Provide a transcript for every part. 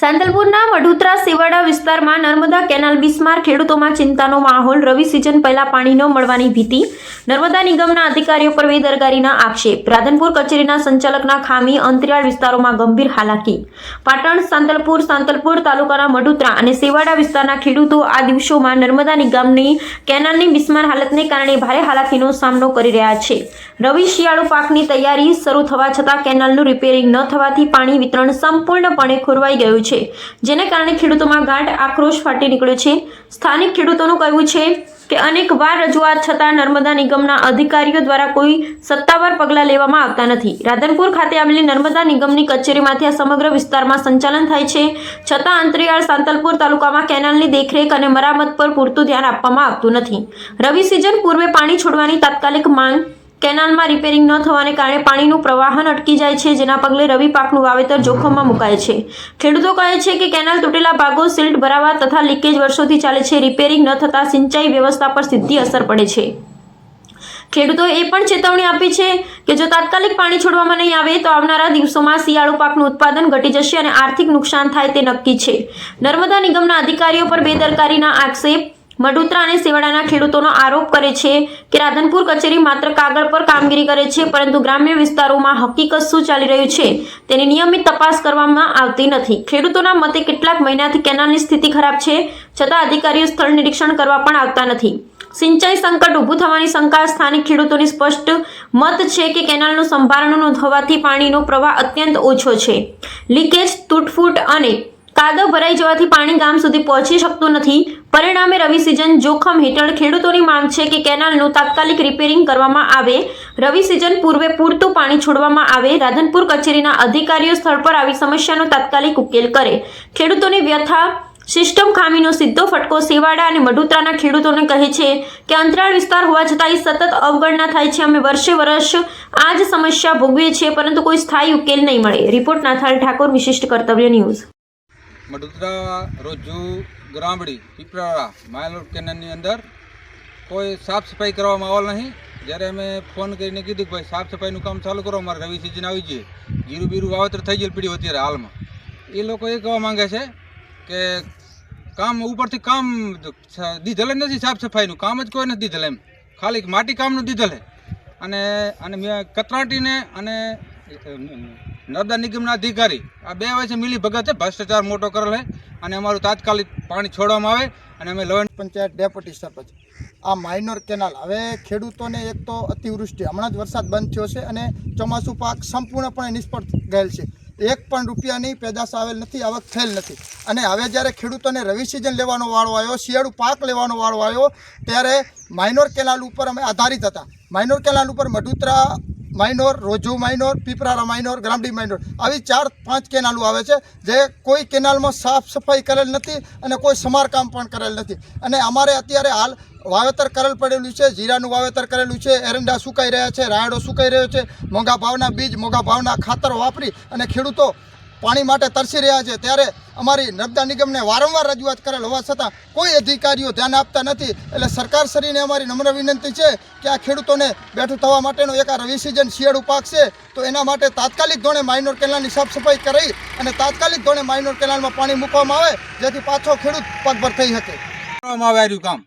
સાંતલપુરના વડોદરા સેવાડા વિસ્તારમાં નર્મદા કેનાલ બિસ્માર ખેડૂતોમાં ચિંતાનો માહોલ, રવિ સિઝન પહેલા પાણી ન મળવાની ભીતિ. નર્મદા નિગમના અધિકારીઓ પર બેદરકારીના આક્ષેપ. રાધનપુર કચેરીના સંચાલકના ખામી, અંતરિયાળ વિસ્તારોમાં ગંભીર હાલાકી. પાટણ સાંતલપુર સાંતલપુર તાલુકાના વડોદરા અને સેવાડા વિસ્તારના ખેડૂતો આ દિવસોમાં નર્મદા નિગમની કેનાલની બિસ્માર હાલતને કારણે ભારે હાલાકીનો સામનો કરી રહ્યા છે. રવિ શિયાળુ પાકની તૈયારી શરૂ થવા છતાં કેનાલનું રિપેરિંગ ન થવાથી પાણી વિતરણ સંપૂર્ણપણે ખોરવાઈ ગયું છે. જેને કારણે ખેડૂતોમાં ગાઢ આક્રોશ ફાટી નીકળ્યો છે. સ્થાનિક ખેડૂતોનું કહેવું છે કે અનેક વાર રજૂઆત છતાં નર્મદા નિગમના અધિકારીઓ દ્વારા કોઈ સત્તાવાર પગલાં લેવામાં આવતા નથી. રાધનપુર ખાતે આવેલી નર્મદા નિગમની કચેરીમાંથી આ સમગ્ર વિસ્તારમાં સંચાલન થાય છે. છતાં અંતરિયાળ સાંતલપુર તાલુકામાં કેનાલની દેખરેખ અને મરામત પર પૂરતું ધ્યાન આપવામાં આવતું નથી. રવિ સિઝન પૂર્વે પાણી છોડવાની તાત્કાલિક માંગ કેનાલમાં રિપેરિંગ ન થવાને કારણે પાણીનું પ્રવાહન અટકી જાય છે, જેના પગલે રવિ પાકનું વાવેતર જોખમમાં મુકાય છે. ખેડૂતો કહે છે કે કેનાલ તૂટેલા ભાગો સિલ્ટ ભરાવા તથા લીકેજ વર્ષોથી ચાલે છે. રિપેરિંગ ન થતાં સિંચાઈ વ્યવસ્થા પર સીધી અસર પડે છે. ખેડૂતોએ એ પણ ચેતવણી આપી છે કે જો તાત્કાલિક પાણી છોડવામાં નહીં આવે તો આવનારા દિવસોમાં શિયાળુ પાકનું ઉત્પાદન ઘટી જશે અને આર્થિક નુકસાન થાય તે નક્કી છે. નર્મદા નિગમના અધિકારીઓ પર બેદરકારીના આક્ષેપ વડોદરા અને સેવાડાના ખેડૂતોનો આરોપ કરે છે કે રાધનપુર કચેરી માત્ર કાગળ પર કામગીરી કરે છે, પરંતુ ગ્રામ્ય વિસ્તારોમાં હકીકત શું ચાલી રહ્યું છે તેની નિયમિત તપાસ કરવામાં આવતી નથી. ખેડૂતોના મતે કેટલાક મહિનાથી કેનાલની સ્થિતિ ખરાબ છે, છતાં અધિકારીઓ સ્થળ નિરીક્ષણ કરવા પણ આવતા નથી. સિંચાઈ સંકટ ઊભું થવાની શંકા સ્થાનિક ખેડૂતોની સ્પષ્ટ મત છે કે કેનાલનું સંભારણ ન થવાથી પાણીનો પ્રવાહ અત્યંત ઓછો છે. લીકેજ, તૂટફૂટ અને કાદવ ભરાઈ જવાથી પાણી ગામ સુધી પહોંચી શકતું નથી. પરિણામે રવિ સિઝન જોખમ હેઠળ ખેડૂતોની માંગ છે કે કેનાલનું તાત્કાલિક રિપેરિંગ કરવામાં આવે. રવિ સિઝન પૂર્વે પૂરતું પાણી છોડવામાં આવે. રાધનપુર કચેરીના અધિકારીઓ સ્થળ પર આવી સમસ્યાનો તાત્કાલિક ઉકેલ કરે. ખેડૂતોની વ્યથા, સિસ્ટમ ખામીનો સીધો ફટકો સેવાડા અને વડોદરાના ખેડૂતોને કહે છે કે અંતરાળ વિસ્તાર હોવા છતાં સતત અવગણના થાય છે. અમે વર્ષે વર્ષ આ જ સમસ્યા ભોગવીએ છીએ, પરંતુ કોઈ સ્થાયી ઉકેલ નહીં મળે. રિપોર્ટ નાથાલ ઠાકોર, વિશિષ્ટ કર્તવ્ય ન્યૂઝ. વડોદરા રોજુ, ગ્રામડી, પીપળાળા માયલોડ કેનાલની અંદર કોઈ સાફ સફાઈ કરવામાં આવેલ નહીં. જ્યારે અમે ફોન કરીને કીધું કે ભાઈ, સાફ સફાઈનું કામ ચાલુ કરો, અમારે રવિ સિઝન આવી જઈએ જીરું બીરું વાવેતર થઈ ગયેલું પીડ્યું અત્યારે હાલમાં. એ લોકો એ કહેવા માંગે છે કે કામ ઉપરથી કામ દીધેલ નથી સાફ સફાઈનું. કામ જ કોઈ નથી દીધેલ એમ. ખાલી માટી કામનું દીધેલ અને અને મેં કતરાટીને અને નર્મદા નિગમના અધિકારી, આ બે વચ્ચે મિલી ભગત ભ્રષ્ટાચાર મોટો કરેલ છે અને અમારું તાત્કાલિક પાણી છોડવામાં આવે અને અમે લવણ પંચાયત ડેપ્યુટી સરપંચ. આ માઇનોર કેનાલ, હવે ખેડૂતોને એક તો અતિવૃષ્ટિ. હમણાં જ વરસાદ બંધ થયો છે અને ચોમાસું પાક સંપૂર્ણપણે નિષ્ફળ ગયેલ છે. એક પણ રૂપિયાની પેદાશ આવેલ નથી, આવક થયેલ નથી. અને હવે જ્યારે ખેડૂતોને રવિ સિઝન લેવાનો વાળો આવ્યો, શિયાળુ પાક લેવાનો વાળો આવ્યો, ત્યારે માઇનોર કેનાલ ઉપર અમે આધારિત હતા. માઇનોર કેનાલ ઉપર Madhutara minor Roju minor Piprara minor Gramdi minor આવી ચાર પાંચ કેનાલો આવે છે જે કોઈ કેનાલમાં સાફ સફાઈ કરેલ નથી અને કોઈ સમારકામ પણ કરેલ નથી. અને અમારે અત્યારે હાલ વાવેતર કરેલ પડેલું છે, જીરાનું વાવેતર કરેલું છે, એરંડા સુકાઈ રહ્યા છે, રાયડો સુકાઈ રહ્યો છે, મોંઘા ભાવના બીજ, મોંઘા ભાવના ખાતર વાપરી અને ખેડૂતો પાણી માટે તરસી રહ્યા છે. ત્યારે અમારી નર્મદા નિગમને વારંવાર રજૂઆત કરેલ હોવા છતાં કોઈ અધિકારીઓ ધ્યાન આપતા નથી. એટલે સરકારશ્રીને અમારી નમ્ર વિનંતી છે કે આ ખેડૂતોને બેઠું થવા માટેનો એક આ રવિ સિઝન શિયાળું પાક છે, તો એના માટે તાત્કાલિક ધોરણે માઇનોર કેનાલની સાફ સફાઈ કરી અને તાત્કાલિક ધોરણે માઇનોર કેનાલમાં પાણી મૂકવામાં આવે, જેથી પાછો ખેડૂત પગભર થઈ શકે. કરવામાં આવે રહ્યું કામ.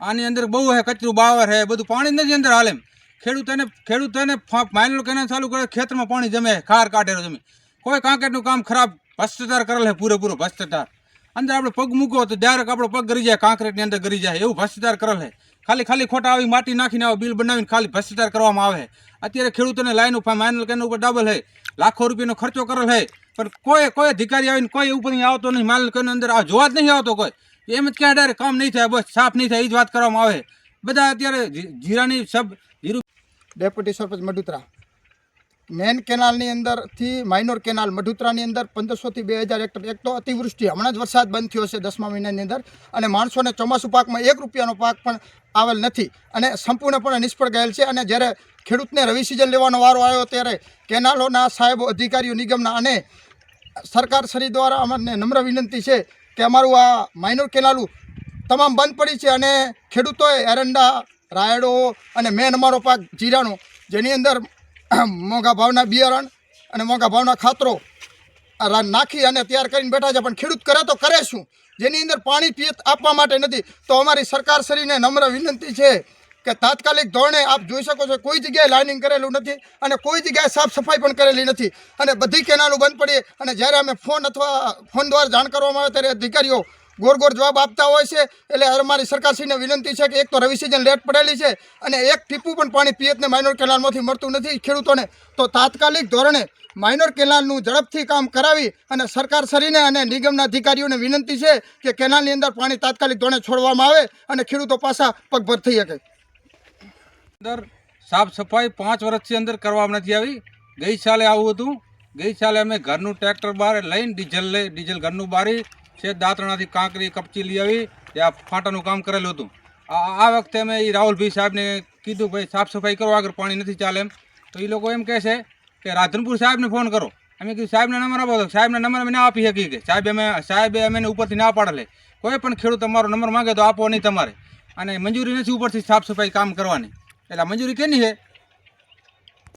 આની અંદર બહુ હે, કચરું બાવર હે, બધું પાણી નથી અંદર હાલે એમ. ખેડૂતોને ખેડૂતોને માઇનોર કેનાલ ચાલુ કરે, ખેતરમાં પાણી જમે, ખાર કાઢેલો જમે. કોઈ કાંકરનું કામ ખરાબ ભ્રષ્ટાચાર કરેલ હે પૂરેપૂરો ભ્રષ્ટાચાર. અંદર આપણે પગ મૂકો તો ડાયરેક્ટ આપણો પગ ગરી જાય, કાંકરેટની અંદર ગરી જાય, એવું ભ્રષ્ટાચાર કરેલ હે ખાલી ખાલી ખોટા આવી માટી નાખીને આવો બિલ બનાવીને ખાલી ભ્રષ્ટાચાર કરવામાં આવે અત્યારે ખેડૂતોને લાઈન ઉપર માઇનલ કેન ઉપર ડબલ હે લાખો રૂપિયાનો ખર્ચો કરેલ હે પણ કોઈ કોઈ અધિકારી આવીને કોઈ ઉપર નહીં આવતો નહીં. માઇનલ કેન અંદર આ જોવા જ નહીં આવતો કોઈ. એમ જ ક્યાં ડાયરેક્ટ કામ નહીં થાય, બસ સાફ નહીં થાય, એ જ વાત કરવામાં આવે બધા અત્યારે જીરાની સબ, જીરું ડેપ્યુટી સરપંચ મઢુતરા મેન કેનાલની અંદરથી માઇનોર કેનાલ મઢુતરાની અંદર પંદરસોથી બે હજાર હેક્ટર એક તો અતિવૃષ્ટિ હમણાં જ વરસાદ બંધ થયો છે દસમા મહિનાની અંદર અને માણસોને ચોમાસું પાકમાં એક રૂપિયાનો પાક પણ આવેલ નથી અને સંપૂર્ણપણે નિષ્ફળ ગયેલ છે અને જ્યારે ખેડૂતને રવિ સિઝન લેવાનો વારો આવ્યો ત્યારે કેનાલોના સાહેબો, અધિકારીઓ, નિગમના અને સરકાર શ્રી દ્વારા અમને નમ્ર વિનંતી છે કે અમારું આ માઇનોર કેનાલું તમામ બંધ પડી છે અને ખેડૂતોએ એરંડા, રાયડો અને મેન અમારો પાક જીરાનો જેની અંદર મોંઘા ભાવના બિયારણ અને મોંઘા ભાવના ખાતરો નાખી અને તૈયાર કરીને બેઠા છે. પણ ખેડૂત કરે તો કરે શું? જેની અંદર પાણી પિયત આપવા માટે નથી. તો અમારી સરકારશ્રીને નમ્ર વિનંતી છે કે તાત્કાલિક ધોરણે આપ જોઈ શકો છો, કોઈ જગ્યાએ લાઇનિંગ કરેલું નથી અને કોઈ જગ્યાએ સાફ સફાઈ પણ કરેલી નથી. અને બધી કેનાલો બંધ પડી અને જ્યારે અમે ફોન અથવા ફોન દ્વારા જાણ કરવામાં આવે ત્યારે અધિકારીઓ ગોર ગોર જવાબ આપતા હોય છે. એટલે અમારી સરકારશ્રીને વિનંતી છે કે એક તો રવિ સિઝન લેટ પડેલી છે અને એક ટીપું પણ પાણી પિયતને માઇનોર કેનાલમાંથી મળતું નથી ખેડૂતોને. તો તાત્કાલિક ધોરણે માઇનોર કેનાલનું ઝડપથી કામ કરાવી અને સરકારશ્રીને અને નિગમના અધિકારીઓને વિનંતી છે કે કેનાલની અંદર પાણી તાત્કાલિક ધોરણે છોડવામાં આવે અને ખેડૂતો પાછા પગભર થઈ શકે. અંદર સાફ સફાઈ પાંચ વર્ષથી અંદર કરવામાં નથી આવી. ગઈ સાલે આવું હતું. ગઈ સાલે અમે ઘરનું ટ્રેક્ટર બહાર લઈને ડીઝલ લઈ, ડીઝલ ઘરનું બારી છે દાંતણાથી કાંકરી, કપચી લઈ આવી, ત્યાં ફાંટાનું કામ કરેલું હતું. આ આ વખતે અમે એ રાહુલભાઈ સાહેબને કીધું, ભાઈ, સાફ સફાઈ કરો, આગળ પાણી નથી ચાલે એમ. તો એ લોકો એમ કહે છે કે, રાધનપુર સાહેબને ફોન કરો. અમે કીધું, સાહેબને નંબર આપો. તો સાહેબના નંબર અમે ના આપી શકીએ કે, સાહેબ, અમે, સાહેબે અમે ઉપરથી ના પાડેલે. કોઈ પણ ખેડૂત તમારો નંબર માંગે તો આપો, નહીં તમારે. અને મંજૂરી નથી ઉપરથી સાફ સફાઈ કામ કરવાની. એટલે મંજૂરી કેની છે?